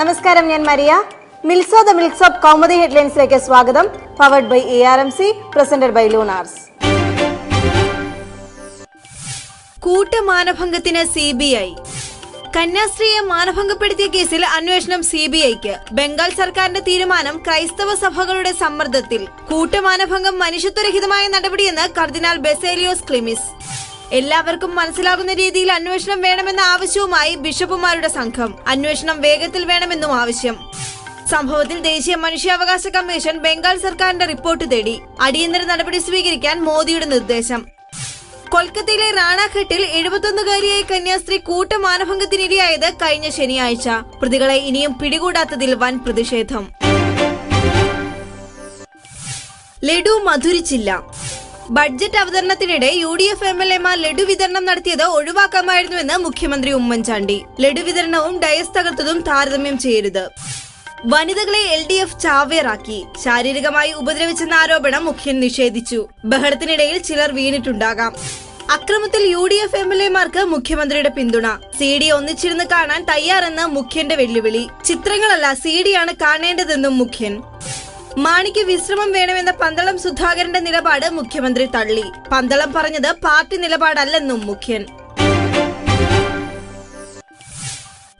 നമസ്കാരം ഞാൻ മരിയ. മിൽസോ ദ മിൽക്സ് ഓഫ് കൗമുദി ഹെഡ്ലൈൻസിലേക്ക് സ്വാഗതം. Powered by A R M C presented by Lunars കൂട്ടമാനഭംഗത്തിന് C B I കന്യാസ്ത്രീയെ മാനഭംഗപ്പെടുത്തിയ കേസിൽ അന്വേഷണം സി ബി ഐക്ക് ബംഗാൾ സർക്കാരിന്റെ തീരുമാനം ക്രൈസ്തവ സഭകളുടെ സമ്മർദ്ദത്തിൽ. കൂട്ടമാനഭംഗം മനുഷ്യത്വരഹിതമായ നടപടിയെന്ന് കർദിനാൾ ബെസേലിയോസ് ക്ലിമിസ്. എല്ലാവർക്കും മനസ്സിലാകുന്ന രീതിയിൽ അന്വേഷണം വേണമെന്ന ആവശ്യവുമായി ബിഷപ്പുമാരുടെ സംഘം. അന്വേഷണം വേഗത്തിൽ വേണമെന്നും ആവശ്യം. സംഭവത്തിൽ ദേശീയ മനുഷ്യാവകാശ കമ്മീഷൻ ബംഗാൾ സർക്കാരിന്റെ റിപ്പോർട്ട് തേടി അടിയന്തര നടപടി സ്വീകരിക്കാൻ മോദിയുടെ നിർദ്ദേശം. കൊൽക്കത്തയിലെ റാണാഘട്ടിൽ എഴുപത്തൊന്നുകാരിയായ കന്യാസ്ത്രീ കൂട്ടമാനഭംഗത്തിനിരയായത് കഴിഞ്ഞ ശനിയാഴ്ച. പ്രതികളെ ഇനിയും പിടികൂടാത്തതിൽ വൻ പ്രതിഷേധം. ലഡു മധുരിച്ചില്ല. Budget അവതരണത്തിനിടെ U D F M L എമാർ ലഡു വിതരണം നടത്തിയത് ഒഴിവാക്കാമായിരുന്നുവെന്ന് മുഖ്യമന്ത്രി ഉമ്മൻചാണ്ടി. ലഡു വിതരണവും ഡയസ് തകർത്തതും താരതമ്യം ചെയ്യരുത്. വനിതകളെ എൽ ഡി എഫ് ചാവേറാക്കി. ശാരീരികമായി ഉപദ്രവിച്ചെന്ന ആരോപണം മുഖ്യൻ നിഷേധിച്ചു. ബഹളത്തിനിടയിൽ ചിലർ വീണിട്ടുണ്ടാകാം. അക്രമത്തിൽ U D F M L എമാർക്ക് മുഖ്യമന്ത്രിയുടെ പിന്തുണ. സി ഡി ഒന്നിച്ചിരുന്ന് കാണാൻ തയ്യാറെന്ന് മുഖ്യന്റെ വെല്ലുവിളി. ചിത്രങ്ങളല്ല സി ആണ് കാണേണ്ടതെന്നും മുഖ്യൻ. മാണിക്ക് വിശ്രമം വേണമെന്ന പന്തളം സുധാകരന്റെ നിലപാട് മുഖ്യമന്ത്രി തള്ളി. പന്തളം പറഞ്ഞത് പാർട്ടി നിലപാടല്ലെന്നും മുഖ്യൻ.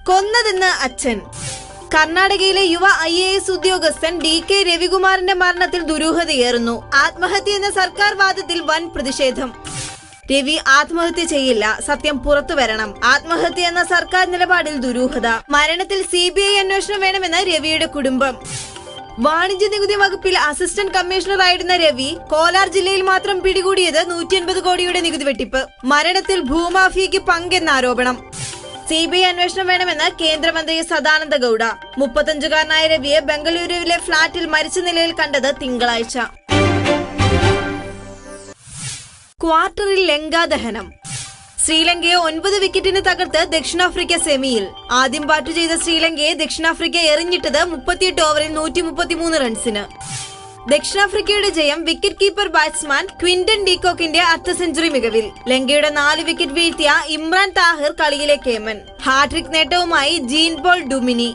കൊന്നതെന്ന് അച്ഛൻ. കർണാടകയിലെ യുവ ഐ എ എസ് ഉദ്യോഗസ്ഥൻ ഡി കെ രവികുമാറിന്റെ മരണത്തിൽ ദുരൂഹതയേറുന്നു ആത്മഹത്യ എന്ന സർക്കാർ വാദത്തിൽ വൻ പ്രതിഷേധം. രവി ആത്മഹത്യ ചെയ്യില്ല. സത്യം പുറത്തു വരണം. ആത്മഹത്യ എന്ന സർക്കാർ നിലപാടിൽ ദുരൂഹത. മരണത്തിൽ സി ബി ഐ അന്വേഷണം വേണമെന്ന് രവിയുടെ കുടുംബം. വാണിജ്യ നികുതി വകുപ്പിൽ അസിസ്റ്റന്റ് കമ്മീഷണറായിരുന്ന രവി കോലാർ ജില്ലയിൽ മാത്രം പിടികൂടിയത് നൂറ്റി അൻപത് കോടിയുടെ നികുതി വെട്ടിപ്പ്. മരണത്തിൽ ഭൂമാഫിയയ്ക്ക് പങ്കെന്ന ആരോപണം. സി ബി ഐ അന്വേഷണം വേണമെന്ന് കേന്ദ്രമന്ത്രി സദാനന്ദ ഗൌഡ. മുപ്പത്തഞ്ചുകാരനായ രവിയെ ബംഗളൂരുവിലെ ഫ്ളാറ്റിൽ മരിച്ച നിലയിൽ കണ്ടത് തിങ്കളാഴ്ച. ക്വാർട്ടറിൽ ലങ്കാദഹനം. ശ്രീലങ്കയെ ഒൻപത് വിക്കറ്റിന് തകർത്ത് ദക്ഷിണാഫ്രിക്ക സെമിയിൽ. ആദ്യം ബാറ്റ് ചെയ്ത ശ്രീലങ്കയെ ദക്ഷിണാഫ്രിക്ക എറിഞ്ഞിട്ടത് മുപ്പത്തിയെട്ട് ഓവറിൽ നൂറ്റി മുപ്പത്തിമൂന്ന് റൺസിന് ദക്ഷിണാഫ്രിക്കയുടെ ജയം വിക്കറ്റ് കീപ്പർ ബാറ്റ്സ്മാൻ ക്വിന്റൺ ഡീകോക്കിന്റെ അർദ്ധ സെഞ്ചുറി മികവിൽ. ലങ്കയുടെ നാല് വിക്കറ്റ് വീഴ്ത്തിയ ഇമ്രാൻ താഹിർ കളിയിലെ കേമൻ. ഹാട്രിക് നേട്ടവുമായി ജീൻ പോൾ ഡുമിനി.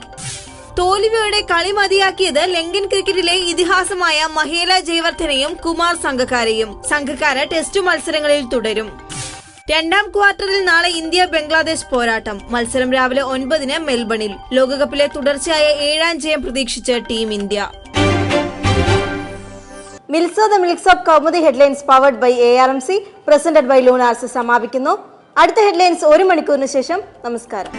തോൽവിയോടെ കളി മതിയാക്കിയത് ലങ്കൻ ക്രിക്കറ്റിലെ ഇതിഹാസമായ മഹേല ജയവർദ്ധനെയും കുമാർ സംഘക്കാരെയും. സംഘക്കാര ടെസ്റ്റ് മത്സരങ്ങളിൽ തുടരും. രണ്ടാം ക്വാർട്ടറിൽ നാളെ ഇന്ത്യ ബംഗ്ലാദേശ് പോരാട്ടം. മത്സരം രാവിലെ ഒൻപതിന് മെൽബണിൽ. ലോകകപ്പിലെ തുടർച്ചയായ ഏഴാം ജയം പ്രതീക്ഷിച്ച് team India. മിൽസോ the milks of Kaumudi headlines powered by A R M C presented by Lunars സമാപിക്കുന്നു. അടുത്ത ഹെഡ്ലൈൻസ് ഒരു മണിക്കൂറിന് ശേഷം. നമസ്കാരം.